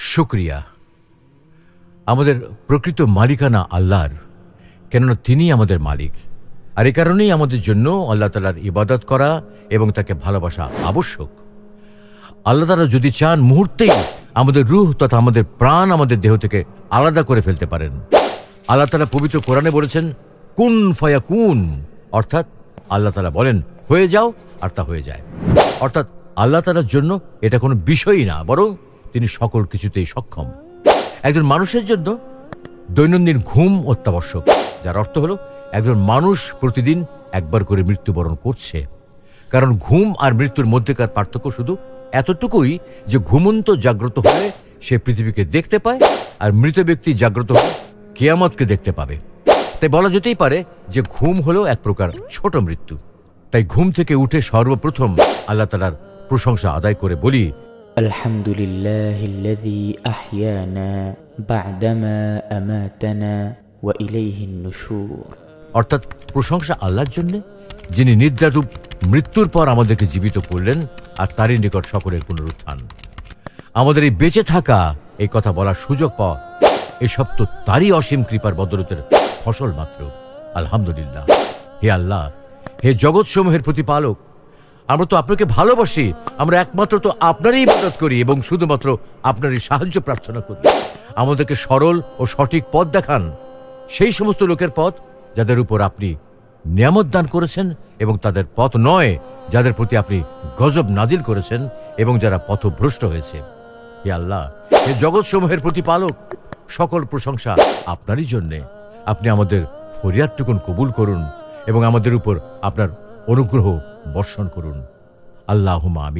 শুক্রিয়া। আমাদের প্রকৃত মালিকানা আল্লাহর, কেননা তিনি আমাদের মালিক। আর এ কারণেই আমাদের জন্য আল্লাহ তালার ইবাদত করা এবং তাকে ভালোবাসা আবশ্যক। আল্লাহ তালা যদি চান মুহূর্তেই আমাদের রুহ তথা আমাদের প্রাণ আমাদের দেহ থেকে আলাদা করে ফেলতে পারেন। আল্লাহ তালা পবিত্র কোরআনে বলেছেন, কুন ফয়া কুন অর্থাৎ আল্লাহ তালা বলেন, হয়ে যাও আর তা হয়ে যায়। অর্থাৎ আল্লাহ তালার জন্য এটা কোনো বিষয়ই না, বরং তিনি সকল কিছুতেই সক্ষম। একজন মানুষের জন্য দৈনন্দিন ঘুম অত্যাবশ্যক, যার অর্থ হলো একজন মানুষ প্রতিদিন একবার করে মৃত্যুবরণ করছে। কারণ ঘুম আর মৃত্যুর মধ্যেকার পার্থক্য শুধু এতটুকুই যে ঘুমন্ত জাগ্রত হলে সে পৃথিবীকে দেখতে পায় আর মৃত ব্যক্তি জাগ্রত হলে কেয়ামতকে দেখতে পাবে। তাই বলা যেতেই পারে যে ঘুম হলো এক প্রকার ছোট মৃত্যু। তাই ঘুম থেকে উঠে সর্বপ্রথম আল্লাহ তালার প্রশংসা আদায় করে বলি الحمد لله الذي أحيانا بعدما أماتنا وإليه النشور অর্থাৎ প্রশংসা আল্লাহর জন্য যিনি নিদ্রারূপ মৃত্যুর পর আমাদেরকে জীবিত করলেন আর তারই নিকট সকলের পুনরুত্থান আমাদের এই বেঁচে থাকা এই কথা বলার সুযোগ পাওয়া এসব তো তারই অসীম কৃপার বদলতের ফসল মাত্র আলহামদুলিল্লাহ হে আল্লাহ হে জগৎসমূহের প্রতিপালক আমরা তো আপনাকে ভালোবাসি। আমরা একমাত্র তো আপনারই ইবাদত করি এবং শুধুমাত্র আপনারই সাহায্য প্রার্থনা করি। আমাদেরকে সরল ও সঠিক পথ দেখান। সেই সমস্ত লোকের পথ যাদের উপর আপনি নিয়ামত দান করেছেন এবং তাদের পথ নয়, যাদের প্রতি আপনি গজব নাজিল করেছেন এবং যারা পথভ্রষ্ট হয়েছে। হে আল্লাহ, হে জগৎসমূহের প্রতিপালক, সকল প্রশংসা আপনারই জন্যে। আপনি আমাদের ফরিয়াদটুকুন কবুল করুন এবং আমাদের উপর আপনার অনুগ্রহ বর্ষণ করুন। আল্লাহ আমি